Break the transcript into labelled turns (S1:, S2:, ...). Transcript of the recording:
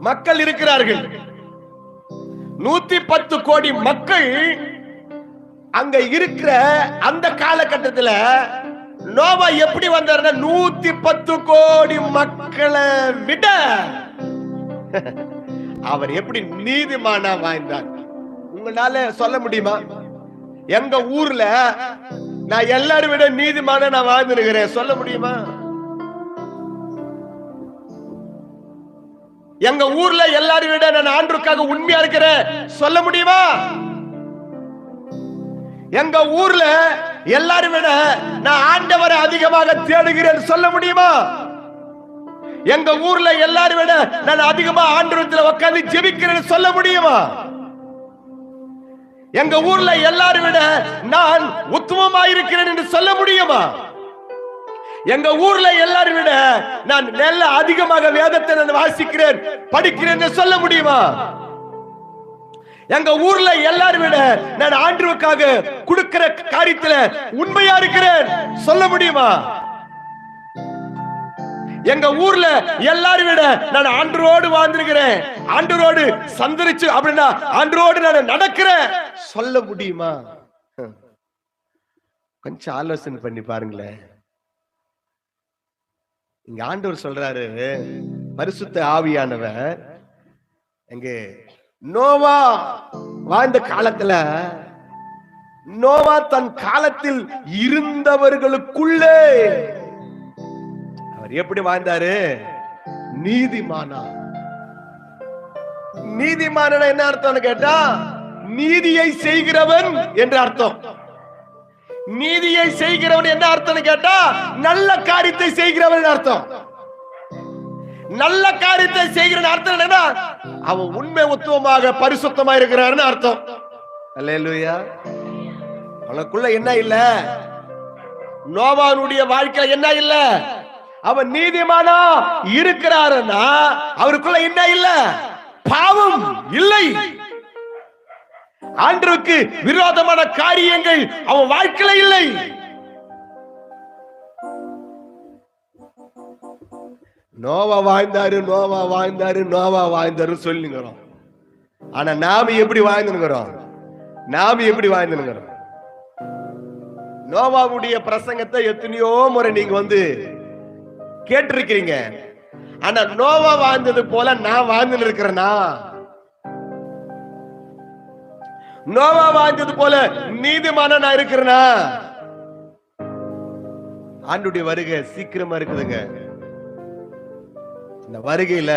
S1: மக்கள் இருக்கிறார்கள். நூத்தி பத்து கோடி மக்கள் அங்க இருக்கிற அந்த காலகட்டத்துல நோவா எப்படி வந்தாருன்னா நூத்தி பத்து கோடி மக்களை விட அவர் எப்படி நீதிமானா வாழ்ந்தார். உங்களால சொல்ல முடியுமா? எங்க ஊர்ல நான் எல்லாரும் விட நீதிமான நான் வாழ்ந்துருக்கிறேன். சொல்ல முடியுமா? எங்க ஊர்ல எல்லாரும் விட நான் ஆண்டுக்காக உண்மையா இருக்கிறேன். சொல்ல முடியுமா? எங்க ஊர்ல எல்லாரும் விட நான் ஆண்டவரை அதிகமாக தேடுகிறேன். சொல்ல முடியுமா? எங்க ஊர்ல எல்லாரும் விட நான் அதிகமா ஆண்டவரத்துல உட்கார்ந்து ஜெபிக்கிறேன். சொல்ல முடியுமா? எங்க ஊர்ல எல்லாரும் விட நான் உத்தமமாயிருக்கிறேன் என்று சொல்ல முடியுமா? எங்க ஊர்ல எல்லாரும் விட நான் நல்ல அதிகமாக வேதத்தை நான் வாசிக்கிறேன் படிக்கிறேன் சொல்ல முடியுமா? எங்க ஊர்ல எல்லாரும் விட நான் ஆண்டுவுக்காக கொடுக்கிற காரியத்துல உண்மையா இருக்கிறேன் சொல்ல முடியுமா? எங்க ஊர்ல எல்லாரும் விட நான் ஆண்டரோடு வாழ்ந்திருக்கிறேன் ஆண்டரோடு சந்தரிச்சு அப்படின்னா ஆண்டரோடு நான் நடக்கிறேன் சொல்ல முடியுமா? கொஞ்சம் ஆலோசனை பண்ணி பாருங்களேன். இங்க ஆண்டவர் சொல்றாரு பரிசுத்த ஆவியானவர். எங்க நோவா வாழ்ந்த காலத்துல நோவா தன் காலத்தில் இருந்தவர்களுக்குள்ளே அவர் எப்படி வாழ்ந்தாரு? நீதிமானா. நீதிமானா என்ன அர்த்தம்னு கேட்டா நீதியை செய்கிறவன் என்று அர்த்தம். நீதியை செய்கிறவன் என்ன அர்த்தம்னு கேட்டா நல்ல காரியத்தை செய்கிறவன் அர்த்தம்? நல்ல காரியத்தை செய்கிறவன் அர்த்தம் என்னன்னா அவன் உண்மை உத்துவமாக பரிசுத்தமா இருக்கிறாருன்னு அர்த்தம். அல்லேலூயா. அவனுக்குள்ள என்ன இல்ல? நோவானுடைய வாழ்க்கையில என்ன இல்ல? அவன் நீதிமானா இருக்கிறாருன்னா அவருக்குள்ள என்ன இல்ல? பாவம் இல்லை. ஆண்டவருக்கு விரோதமான காரியங்கள் அவன் வாழ்க்கையில இல்லை. நோவா வாழ்ந்தாரு நோவா வாழ்ந்தாரு நோவா வாழ்ந்தாரு சொல்லுங்கிறோம். ஆனா நாம எப்படி வாழ்ந்துங்கிறோம் நாம எப்படி வாழ்ந்துங்கிறோம் நோவாவுடைய பிரசங்கத்தை எத்தனையோ முறை நீங்க வந்து கேட்டிருக்கிறீங்க. ஆனா நோவா வாழ்ந்தது போல நான் வாழ்ந்து இருக்கிறேனா நோவா வாழ்ந்தது போல நீதிமான நான் இருக்கிறனா? ஆண்டுடைய வருகை சீக்கிரமா இருக்குதுங்க. இந்த வருகையில